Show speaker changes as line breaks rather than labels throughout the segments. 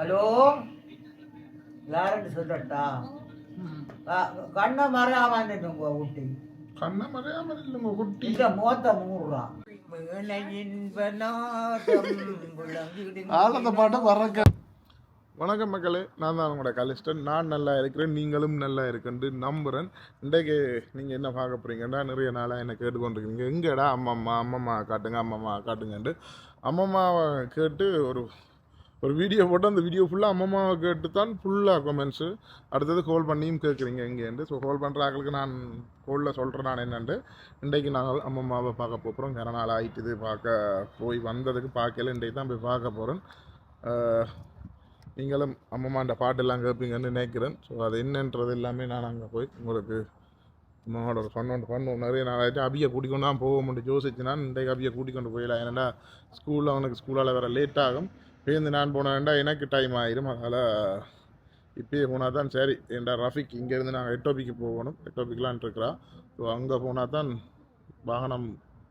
Hello? யாருன்னு சொல்லட்டா? கண்ணை மறையாம உங்க ஊட்டி
கண்ணை மறையாம இல்லைங்க குட்டி.
இந்த மோத்த மூடுறா.
ஆனந்த பாட்டை வர்றக்க வணக்கம் மக்களே நான் தான் உங்களோட கலிஸ்டன் நான் நல்லா இருக்கிறேன் நீங்களும் நல்லா இருக்குன்னு நம்புகிறேன் இன்றைக்கு நீங்கள் என்ன பார்க்க போகிறீங்கன்னா நிறைய நாளாக என்ன கேட்டுக்கொண்டிருக்கீங்க எங்கடா அம்மம்மா அம்மம்மா காட்டுங்க அம்மம்மா காட்டுங்கன்ட்டு. அம்மம்மாவை கேட்டு ஒரு ஒரு வீடியோ போட்டு அந்த வீடியோ ஃபுல்லாக அம்மம்மாவை கேட்டு தான் ஃபுல்லாக கமெண்ட்ஸு அடுத்தது கால் பண்ணியும் கேட்குறீங்க இங்கேருந்து ஸோ கால் பண்ணுற ஆக்களுக்கு நான் கோலில் சொல்கிறேன் நான் என்னென்று இன்றைக்கு நாங்கள் அம்மம்மாவை பார்க்க போகிறோம் கர நாள் ஆயிட்டுது பார்க்க போய் வந்ததுக்கு பார்க்கல இன்றைக்கு தான் போய் பார்க்க போகிறேன் நீங்களும் அம்மம்மாண்ட பாட்டெல்லாம் கேட்பீங்கன்னு நினைக்கிறேன். ஸோ அது என்னன்றது எல்லாமே நான் அங்கே போய் உங்களுக்கு அம்மாவோட சொன்னோண்டு பண்ணுவோம் நிறைய நாளாயிட்டு அபியை கூட்டிக்கொண்டு தான் போக முடியும். யோசிச்சுனா இன்றைக்கு அபியை கூட்டிக்கொண்டு போயிடலாம். ஏன்னா ஸ்கூலில் அவனுக்கு ஸ்கூலால் வேறு லேட் ஆகும். பேருந்து நான் போனேன்டா எனக்கு டைம் ஆயிரும்? அதனால் இப்பயே போனால் தான் சரி. ஏன்டா ரஃபிக் இங்கேருந்து நாங்கள் எட்டோபிக்கு போகணும். எட்டோபிக்கலான் இருக்கிறா ஸோ அங்கே போனால் தான் வாகனம்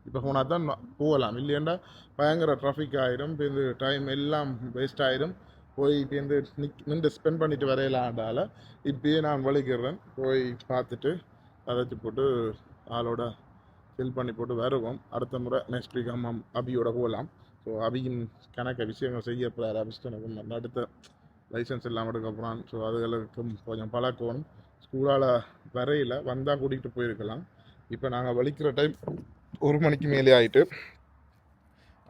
இப்போ போனால் தான் போகலாம். இல்லையாண்டா? பயங்கர ட்ராஃபிக் ஆயிரும். பேருந்து டைம் எல்லாம் வேஸ்ட் ஆயிரும். போய் பேருந்து நிக் நின்று ஸ்பெண்ட் பண்ணிட்டு வரையலாண்டால இப்பயே நான் வலிக்கிறேன். போய் பார்த்துட்டு அதைச்சி போட்டு ஆளோட ஃபில் பண்ணி போட்டு வருவோம். அடுத்த முறை நெக்ஸ்ட் வீக் அம்மா அபியோட போகலாம். ஸோ அபியின் கணக்க விஷயங்கள் செய்ய போகிறார் அபிஸ்டனுக்கும் அடுத்த லைசன்ஸ் எல்லாம் எடுக்க போகிறான் ஸோ அதுகளுக்கும் கொஞ்சம் பழக்கணும். ஸ்கூலால் வரையில் வந்தால் கூட்டிகிட்டு போயிருக்கலாம். இப்போ நாங்கள் வலிக்கிற டைம் ஒரு மணிக்கு மேலே ஆயிட்டு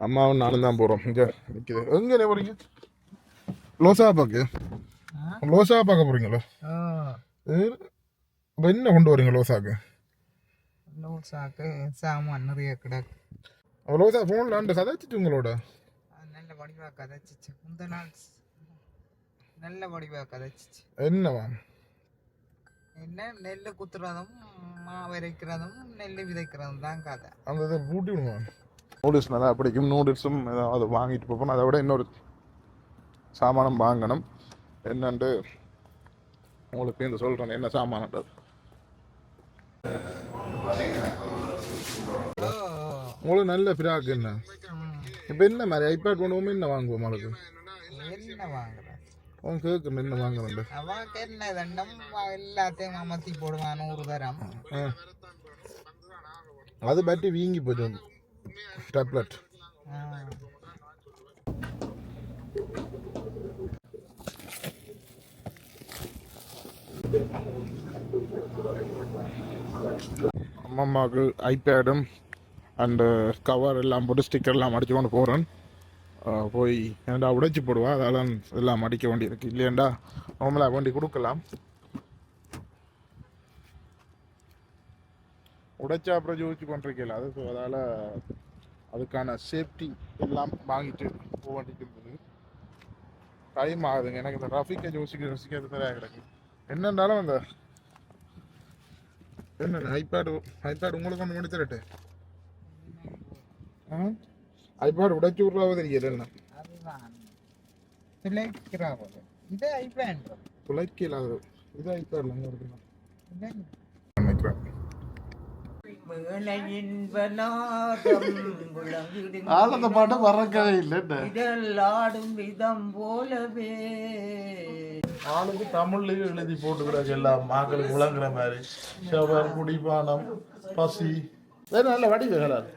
அம்மாவும் நானும் தான் போகிறோம் இங்கே நிற்கிது எங்கே போகிறீங்க லோசா பார்க்கு லோசா பார்க்க போகிறீங்களோ என்ன கொண்டு வரீங்க லோசாக்கு?
சாக்கு சாமான் நிறைய கிடக்கு.
அவ லோசா ஃபோனில் அந்த கதைச்சிட்டு உங்களோட?
அது நல்ல வடிவா கதைச்சிச்சு. முந்த நாள் நல்ல வடிவா கதைச்சிச்சு.
என்னவா?
என்ன? நெல் குத்துறதும் மாவு அரைக்கிறதும் நெல் விதைக்கிறதும் தான் கதை.
அந்த இதை பூட்டி விடுவான் நூடுல்ஸ் நல்லா பிடிக்கும். நூடுல்ஸும் ஏதாவது வாங்கிட்டு போப்போம். அதை விட இன்னொரு சாமானம் வாங்கணும். என்னன்ட்டு உங்களுக்கு இந்த சொல்கிறேன் என்ன சாமானன்றது? உங்களுக்கு நல்ல ஃபிராக் என்ன இப்போ என்ன மாதிரி ஐபேட் கொண்டு என்ன வாங்குவோம் உங்களுக்கு
என்ன வாங்குற
அவன் கேட்கணும் என்ன வாங்கணும்
அவனுக்கு என்ன தண்டம் எல்லாத்தையும் அமர்த்தி போடுவான் நூறு தரம்
அது பற்றி வீங்கி போயிடும் டேப்லெட்
ஆ.
அம்மம்மாவுக்கு ஐபேடும் அண்டு கவர் uh, எல்லாம் போட்டு ஸ்டிக்கர் எல்லாம் அடிச்சு கொண்டு போகிறேன் போய் ஏன்டா உடைச்சி போடுவா? அதெல்லாம் எல்லாம் அடிக்க வேண்டியிருக்கு. இல்லையாண்டா? நார்மலாக வேண்டி கொடுக்கலாம். உடைச்சா அப்புறம் ஜோதிச்சு கொண்டிருக்கல அது ஸோ அதால் அதுக்கான சேஃப்டி எல்லாம் வாங்கிட்டு போக வேண்டியது இருந்தது டைம் ஆகுதுங்க. எனக்கு இந்த ரஃபிக்கை யோசிக்க யோசிக்கிறது சரியாக கிடக்கு. என்னென்னாலும் அந்த என்ன ஐபேடு ஐபேடு உங்களுக்கு ஒன்று பண்ணி தரட்டு ஆ ஐபேட் உடைச்சு விட்றாவோ தெரியல
போல இது ஐபேன்
துளைக்க இல்லாத இது நினைக்கிறேன்
ஆனந்த
பாட்டை மறக்கவே இல்லை
இதெல்லாடும் விதம் போலவே
ஆளுக்கு தமிழ்லயும் எழுதி போட்டுக்கிறாங்க எல்லாம் மக்களுக்கு விளங்குற மாதிரி செவர் குடிபானம் பசி வேற நல்ல வடி வேறாரு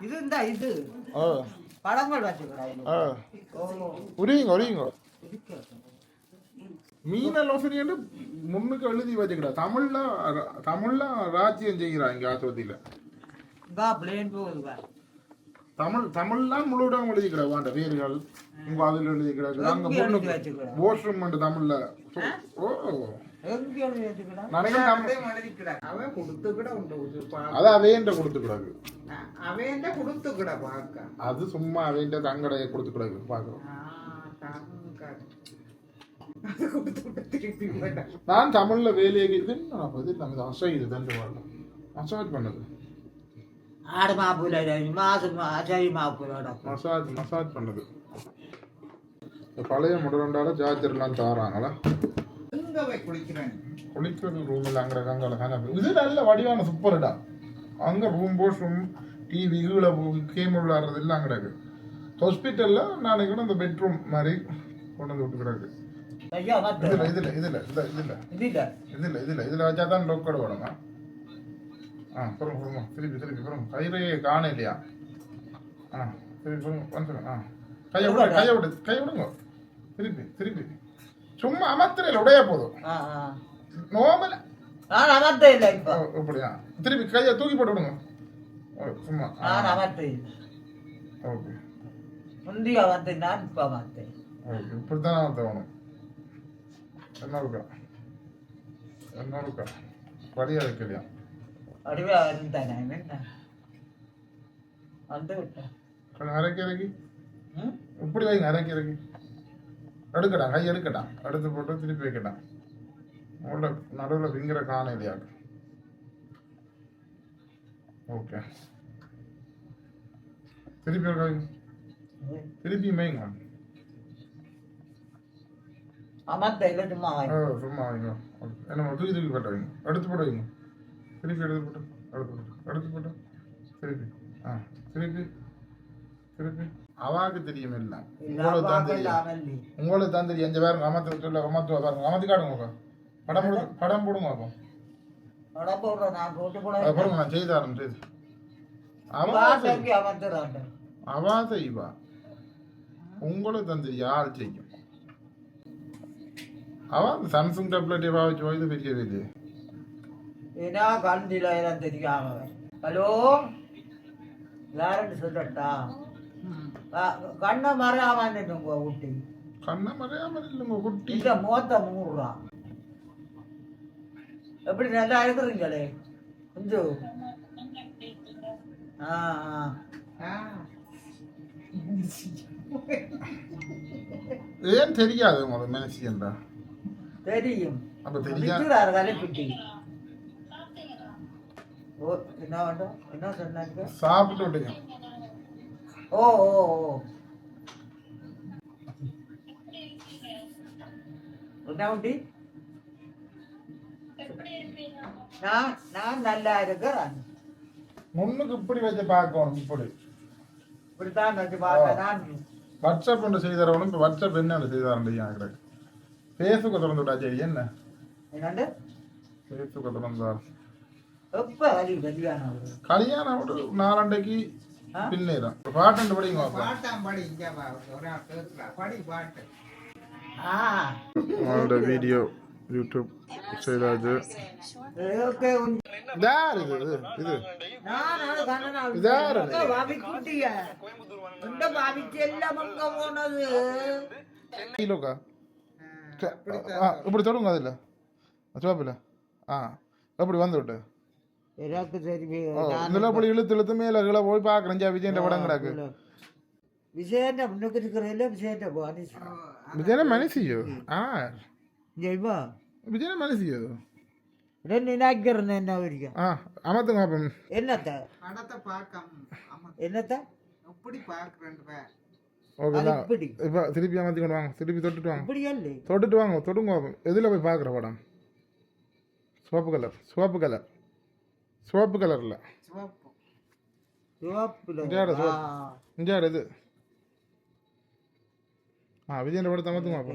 இது இந்த இது
ஆ
படங்கள்
உரியுங்க உரியுங்க மீன லோசனை முன்னுக்கு எழுதி வச்சுக்கிட்டா தமிழ்ல தமிழ்ல ராஜ்யம் செய்கிறாங்க ஆஸ்பத்திரியில தமிழ் தமிழ்லாம் முழுவிடம் எழுதிக்கிற வாண்ட பேர்கள் உங்க அதுல எழுதிக்கிறாங்க
வச்சுக்கிறாங்க?
வாஷ்ரூம் தமிழ்ல ஓ அது சும்மா அவேண்ட தங்கடையை கொடுத்துக்கிறாங்க பாக்குறோம்.
ஆ, தங்க. அது கொடுத்துக்கிட்ட திருப்பி வேண்டாம்.
நான் தமிழ்ல வேலையை இது என்ன இது நம்ம அசை இது தண்டு வரணும் மசாஜ் பண்ணது.
ஆடு மாப்புல மாசு அஜய் மாப்புலோட
மசாஜ் மசாஜ் பண்ணது. பழைய முடரண்டால சார்ஜர்லாம் தாராங்களா?
குளிக்கிறேன்.
குளிக்கிற ரூமில் அங்கே அங்கே தானே இது நல்ல வடிவான சூப்பர்டா அங்கே ரூம் போஸ் ரூம் டிவி கீழே கேம் விளையாடுறது எல்லாம் கிடக்கு ஹாஸ்பிட்டலில் நான் நினைக்கிறேன் இந்த பெட்ரூம் மாதிரி கொண்டு வந்து விட்டு கிடக்கு
ஐயா மத்த
இதுல இதுல இதுல இதுல
இது இல்ல
இதுல இதுல. இதுல வச்சா தான் லோக்கோட வேணுமா ஆ? பொறுங்க பொறுங்க திருப்பி திருப்பி பொறுங்க கையிலேயே காண இல்லையா? ஆ திருப்பி பொறுங்க வந்துடும் ஆ. கையை விடு கையை விடு கையை விடுங்க. திருப்பி திருப்பி. சும்மா அமர்த்திரையில் உடைய போதும். நோமல
நான் அமர்த்த இல்லை இப்போ.
அப்படியா? திருப்பி கையை தூக்கி போட்டு விடுங்க. சும்மா.
நான் அமர்த்த இல்லை.
ஓகே.
முந்தி அமர்த்த நான் இப்போ அமர்த்தேன்
ஓகே இப்படித்தான் தோணும். என்ன இருக்கா? என்ன இருக்கா? வழியா வைக்கலையா
அடிவா இருந்தேன் நான் என்ன? வந்து விட்டேன்
கொஞ்சம் இறக்கி இப்படி வைங்க இறக்கி இறக்கி. எடுக்கடா கை எடுக்கடா. எடுத்து போட்டு திருப்பி வைக்கடா. உள்ள நடுவில் விங்கிற காண இல்லையா? ஓகே திருப்பி ஒரு கை. திருப்பி
இல்லை சும்மா
வைங்க. என்ன தூக்கி தூக்கி போட்டு வைங்க. எடுத்து போட்டு வைங்க. திருப்பி எடுத்து போட்டு எடுத்து போட்டு எடுத்து போட்டு திருப்பி. ஆ திருப்பி திருப்பி. அவாக்கு தெரியும் இல்லை. உங்களுக்கு தான் தெரியும். உங்களுக்கு தான் தெரியும். அஞ்சு பேருங்க அமர்த்து சொல்ல அமர்த்து பாருங்க. அமர்த்தி காட்டுங்க படம் போடு படம் போடுங்க அப்போ.
அட போடுறேன் நான் போட்டு கூட
அதை பாருங்க நான் செய்து ஆரம்பி செய்து. அவா
வாசலுக்கு அமர்த்துறான்
அவா செய்வா உங்களுக்கு தான் தெரியும். யார் செய்யும் அவா அந்த சாம்சங் டேப்லெட் பாவிச்சு போய் பெரிய பெரிய.
ஏன்னா கண்டில தெரியாம ஹலோ? யாருன்னு சொல்லட்டா கண்ணை மறையாம உங்க ஊட்டி
கண்ணை மறையாம இல்லைங்க குட்டி
இந்த முகத்தை மூடுறான் எப்படி நல்லா இருக்கிறீங்களே கொஞ்சம் ஆ ஆ
ஏன் தெரியாது உங்களுக்கு மனசு என்றா
தெரியும்
அப்ப தெரியா
விற்கிறாரு கலைப்பிட்டி ஓ என்ன என்ன சொன்னாங்க
சாப்பிட்டு விட்டுங்க
ஓ ஓ ஓ. என்ன உண்டி? நான் நான் நல்லா இருக்கிறேன்.
முன்னுக்கு இப்படி வச்சு பார்க்கணும் இப்படி.
இப்படித்தான் வச்சு பார்த்தேன் நான்.
வாட்ஸ்அப் ஒன்று செய்தரவனும் இப்போ வாட்ஸ்அப் என்ன செய்தாரன் கிடக்கு ஃபேஸ்புக்கை திறந்து விட்டா சரி என்ன?
என்னண்டு
ஃபேஸ்புக்கை திறந்தார்
எப்ப
கல்யாணம் ஒரு நாலண்டைக்கு
ஆ?
பின்னேறம். பாட்டு படிங்க பாப்பா
பாட்டாம் படி இங்க ஒரு ஆள் கேட்கிறா படி பாட்டு.
ஆ.
அவனோட வீடியோ யூடியூப்
ஓகே
இதார் இது இது
நான் அது கண்ணனா.
இதாரு?
பாவி குட்டிய. இந்த பாவிக்கு எல்லாம் அங்க போனது.
கிலோக்கா ஆ இப்படி தொடுங்க அதில் சிவப்பில் ஆ அப்படி வந்து விட்டு? ഇന്നലെ പുള്ളി ഇളുത്ത് ഇളുത്ത് മേലെ പോയി പാക്കണഞ്ചാ വിജയന്റെ പടം കിടക്ക്
വിജയന്റെ മുന്നൊക്കെ നിൽക്കറിയില്ല വിജയന്റെ
വിജയനെ മനസ്സിയോ ആ
ജൈവാ വിജയനെ മനസ്സിയോ
நினைக்கிறேன் அமத்துங்க அப்ப
என்னத்த?
படத்தை பார்க்காம
என்னத்த?
அப்படி பார்க்கறேன்
ஓகேதா
இப்போ திருப்பி அமர்த்தி கொண்டு வாங்க. திருப்பி தொட்டுட்டு வாங்க. தொட்டுட்டு வாங்க தொடுங்க எதில் போய் பார்க்குற படம்? சிவப்பு கலர் சிவப்பு கலர். சிவப்பு கலரில்.
சிவப்பு.
இது. ஆ விஜயன் படம் தமத்துமா
அப்போ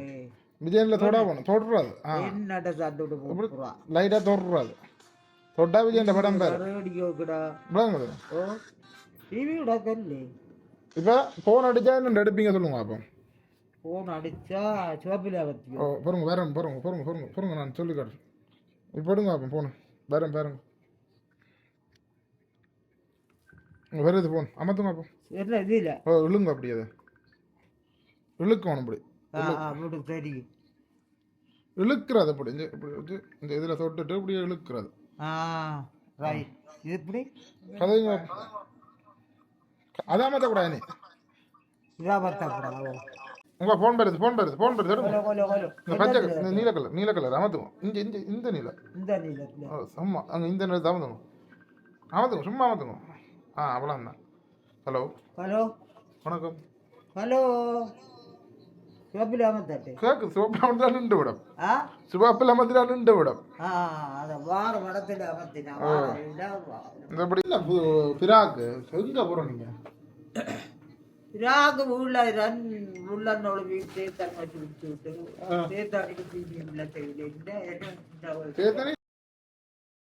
விஜயனில் தொடா போகணும். தொடராது ஆ. லைட்டாக தொடராது தொட்டா விஜயன் படம் பேர். இப்போ ஃபோன் அடிச்சா என்ன எடுப்பீங்க சொல்லுங்க அப்போ.
ஃபோன் அடித்தா சிவப்பில்
ஓ பொறுங்க வேற பொறுங்க பொறுங்க பொறுங்க பொறுங்க நான் சொல்லிக்கிறேன் இப்போ எடுங்க அப்போ ஃபோனு வேற பாருங்க வருது போன் அமத்துங்க அப்போ
இல்லை இது இல்லை.
ஓ இழுங்க அப்படி அது. இழுக்கணும்
இப்படி சரி
இழுக்கிறது அப்படி. இந்த இப்படி இந்த இதில் தொட்டுட்டு இப்படி இழுக்கிறது.
ரைட் இது இப்படி
கதைங்க அதான் மாற்ற
கூடாது இதான்
உங்க போன் வருது போன் வருது போன் வருது. இந்த பச்சை கலர் நீல கலர் நீல கலர் அமத்துவோம் இந்த இந்த இந்த நீல.
இந்த
நீல ஆமா அங்க இந்த நிலத்தை அமத்துவோம் அமத்துவோம் சும்மா அமத்துவோம் ஆ அவளாம் தான் ஹலோ.
ஹலோ.
வணக்கம்.
ஹலோ.
சிவப்பிலாமத்தாட்டு கேட்கு சிவப்பிலாமத்தா நின்று விடம். ஆ? சிவப்பிலாமத்திலா நின்று விடம்.
ஆ அந்த வார மடத்தில் அமர்த்தினா
இந்த படி இல்லை பிராக்கு.